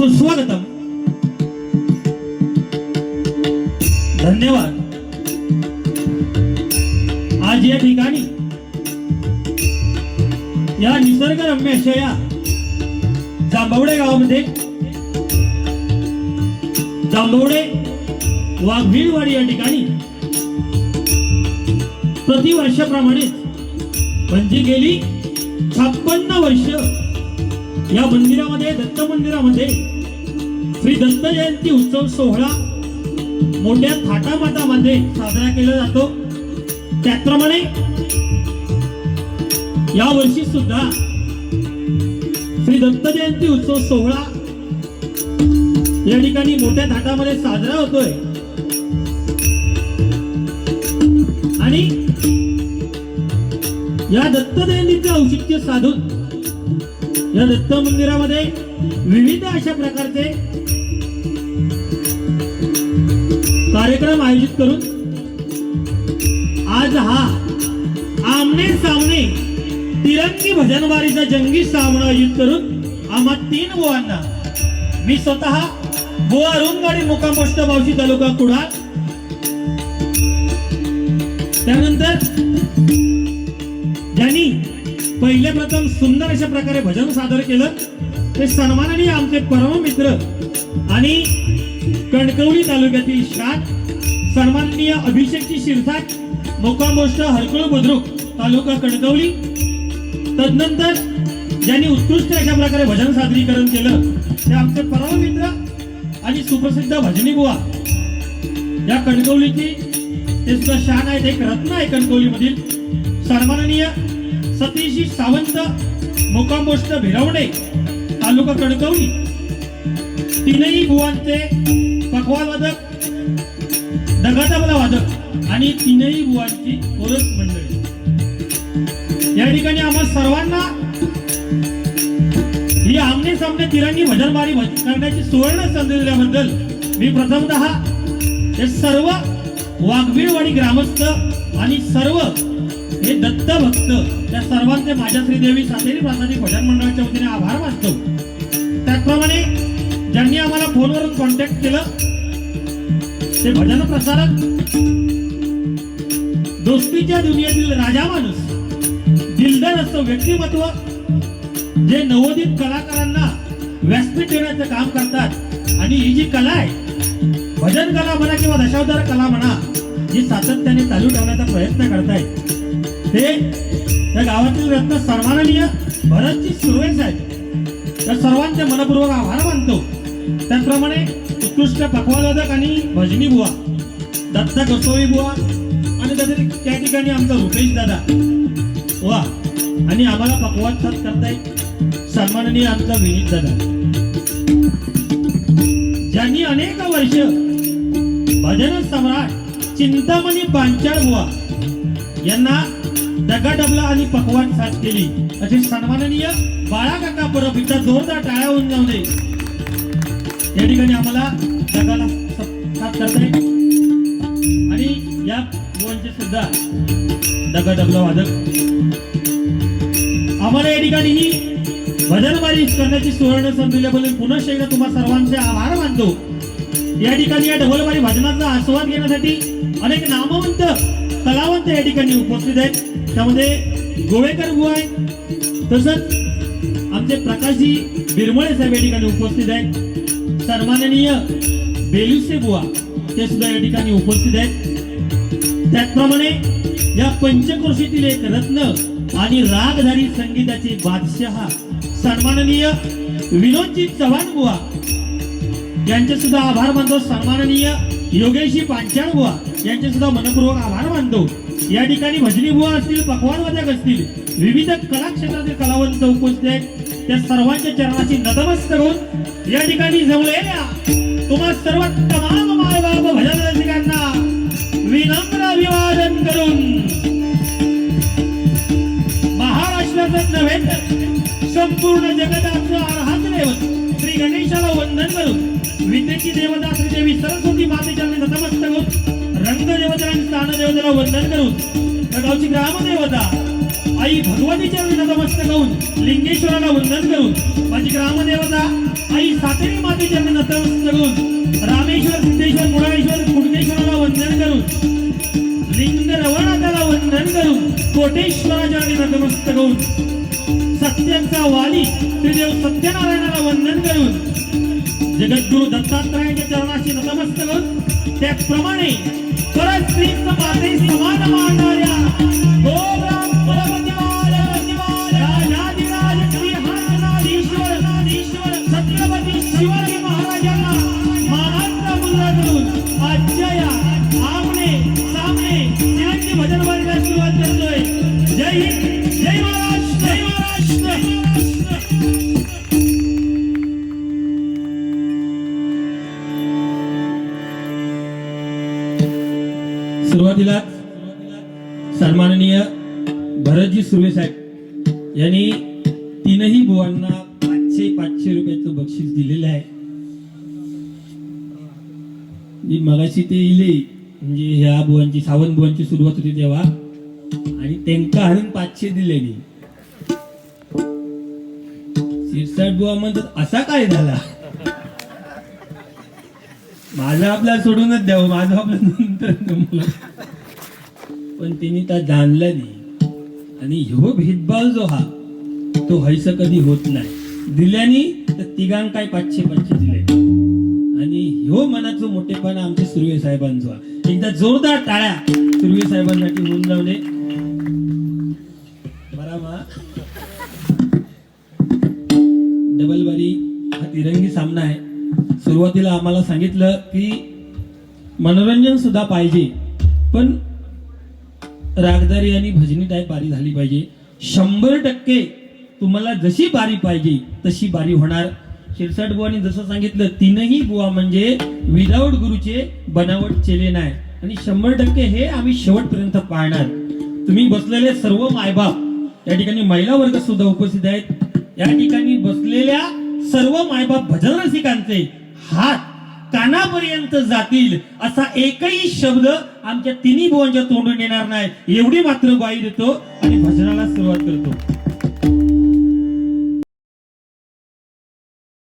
सुस्वागतम. धन्यवाद. आज या ठिकाणी या निसर्गरम्य अशा या जांभवडे गावामध्ये जांभवडे वाघवीरवाडी या ठिकाणी प्रतिवर्षाप्रमाणेच म्हणजे गेली छप्पन्न वर्ष या मंदिरामध्ये दत्त मंदिरामध्ये श्री दत्त जयंती उत्सव सोहळा मोठ्या थाटामाटामध्ये साजरा केला जातो. त्याचप्रमाणे या वर्षी सुद्धा श्री दत्त जयंती उत्सव सोहळा या ठिकाणी मोठ्या थाटामध्ये साजरा होतोय. आणि या दत्त जयंतीचे औचित्य साधून या दत्त मंदिरामध्ये विविध अशा प्रकारचे कार्यक्रम आयोजित करून आज हा आमने सामने तिरंगी भजनवारीचा जंगी सामना आयोजित करून आम्हा तीन गोवांना मी स्वतः गोवा रुंगाडी मुकाम पोस्ट बावशी तालुका कुडाळ. त्यानंतर पहिले प्रथम सुंदर अशा प्रकारे भजन सादर केलं. ते सन्माननीय आमचे परम मित्र आणि कणकवली तालुक्यातील शाख सन्माननीय अभिषेकची शिरसाट मोकामोष्ट हरकुळ बुद्रुक तालुका कणकवली. तदनंतर ज्यांनी उत्कृष्ट अशा प्रकारे भजन सादरीकरण केलं ते आमचे परम मित्र आणि सुप्रसिद्ध भजनी बुवा. या कणकवलीची ते सुद्धा शान आहेत. एक रत्न आहे कणकवलीमधील. सन्माननीय सतीशी सावंत मुकामोष्ट भिरवणे तालुका कणकवली. तीनही बुवांचे पखवा वादक दगादाबला वादक आणि तीनही बुवांची कोरस मंडळी. या ठिकाणी आम्हा सर्वांना ही आमने सामने तिरंगी भजनबारी करण्याची सुवर्ण संधी दिल्याबद्दल मी प्रथमतः हे सर्व वाघबीळवाडी ग्रामस्थ आणि सर्व हे दत्त भक्त. त्या सर्वांचे माझ्या श्रीदेवी सातेरी प्रासादिक भजन मंडळाच्या वतीने आभार मानतो. त्याचप्रमाणे ज्यांनी आम्हाला फोनवरून कॉन्टॅक्ट केलं ते भजन प्रसारक दोस्तीच्या दुनियेतील राजा माणूस दिलदार असं व्यक्तिमत्व जे नवोदित कलाकारांना व्यासपीठ देण्याचं काम करतात. आणि ही जी कला आहे भजन कला म्हणा किंवा दशावतार कला म्हणा जी सातत्याने चालू ठेवण्याचा प्रयत्न करतायत. हे त्या गावातील रत्न सन्माननीय भरतजी सुरवेस आहेत या सर्वांचे मनपूर्वक आभार मानतो. त्याचप्रमाणे उत्कृष्ट पखवादक आणि भजनी बुवा दत्ता कसोई बुवा आणि त्यातील त्या ठिकाणी आमचा रुपेश दादा. वा आणि आम्हाला पकवाद करता करताय सन्माननीय आमचा विनीत दादा. ज्यांनी अनेक वर्ष भजन सम्राट चिंतामणी पांचाळ बुवा यांना दगा डबला आणि पकवान साथ केली. असे सन्माननीय बाळा परब इथं जोरदार टाळ्या होऊन जाऊ नये या ठिकाणी आम्हाला जगाला साथ करता येईल. आणि या मुलांचे सुद्धा दगा डबला वादक. आम्हाला या ठिकाणी ही भजनबारी करण्याची सुवर्ण संधी दिल्याबद्दल पुन्हा एकदा तुम्हा सर्वांचे आभार मानतो. या ठिकाणी या ढोलबारी भजनाचा आस्वाद घेण्यासाठी अनेक नामवंत कलावंत या ठिकाणी उपस्थित आहेत. त्यामध्ये गोवेकर बुवा आहेत. तसंच आमचे प्रकाशजी बिरमळे साहेब या ठिकाणी उपस्थित आहेत. सन्माननीय बेलुसे बुवा ते सुद्धा या ठिकाणी उपस्थित आहेत. त्याचप्रमाणे या पंचक्रोशीतील एक रत्न आणि रागधारी संगीताचे बादशहा सन्माननीय विनोदजी चव्हाण बुवा यांचे सुद्धा आभार मानतो. सन्माननीय योगेशी पांचाळ बुवा यांचे सुद्धा मनपूर्वक आभार मानतो. या ठिकाणी भजनी बुवा असतील पकवान वादक असतील विविध कला क्षेत्रातील कलावंत उपस्थित आहेत. त्या सर्वांच्या चरणाची नतमस्त होऊन या ठिकाणी जमलेल्या तुम्हा सर्व तमाम मायबाप भजन रसिकांना विनम्र अभिवादन करून महाराष्ट्राचं नव्हे तर संपूर्ण जगताचं अर्हात दैवत श्री गणेशाला वंदन करून विद्येची देवता श्री देवी सरस्वती मातेच्या नतमस्तक होत रंगदेवता आणि स्थान देवतेला वंदन करून गावची ग्रामदेवता आई भगवतीच्या नतमस्तक होऊन लिंगेश्वराला वंदन करून माझी ग्रामदेवता आई सातेरी मातेच्या नतमस्तक होऊन रामेश्वर सिद्धेश्वर मुळाश्वर कुडकेश्वराला वंदन करून लिंग रवणाथाला वंदन करून कोटेश्वराच्या नतमस्तक होऊन सत्यांचा वाली श्रीदेव सत्यनारायणाला वंदन करून जगद्गुरु दत्तात्रयाच्या चरणाशी नतमस्त करून त्याचप्रमाणे परत श्री माते समान मानणाऱ्या गोब्राह्मण छत्रपती शिवाजी महाराजांना मानाचा मुलगा आजच्या या आमने सामने भजन वारीला सुरुवात करतोय. जय हिंद. सन्माननीय भरतजी सुर्वे साहेब यांनी तीनही बुवांना पाचशे पाचशे रुपयाचं बक्षीस दिलेलं आहे. मी मगाशी ते इले म्हणजे ह्या बुवांची सावंत बुवांची सुरुवात होती तेव्हा आणि त्यांका हाणून पाचशे दिलेली शिरसाट बुवा म्हणतात असा काय झाला? माझा आपला सोडूनच द्यावं माझा आपला नंतर पण त्यांनी त्या जाणला नाही. आणि ह्यो भेदभाव जो हा तो हैस कधी होत नाही. दिल्याने तर तिघां काय पाचशे पाचशे दिले. आणि ह्यो मनाचं मोठेपणा आमच्या सुर्वे साहेबांचा एकदा जोरदार टाळ्या सुर्वे साहेबांसाठी होऊन लावले बरा मा. डबल बारी हा तिरंगी सामना आहे. सुरुवातीला आम्हाला सांगितलं की मनोरंजन सुद्धा पाहिजे. पण रागदारी आणि भजनी टाईप बारी झाली पाहिजे. शंभर टक्के तुम्हाला जशी बारी पाहिजे तशी बारी होणार. शिरसाट बुवानी जसं सांगितलं तीनही बुवा म्हणजे विदाऊट गुरुचे बनावट चेले नाही. आणि शंभर टक्के हे आम्ही शेवटपर्यंत पाळणार तुम्ही बसलेले सर्व मायबाप या ठिकाणी महिला वर्ग सुद्धा उपस्थित आहेत. या ठिकाणी बसलेल्या सर्व मायबाप भजन रसिकांचे हात कानापर्यंत जातील असा एकही शब्द आमच्या तिन्ही बुवांच्या तोंडून येणार नाही. एवढी मात्र ग्वाही देतो आणि भजनाला सुरुवात करतो.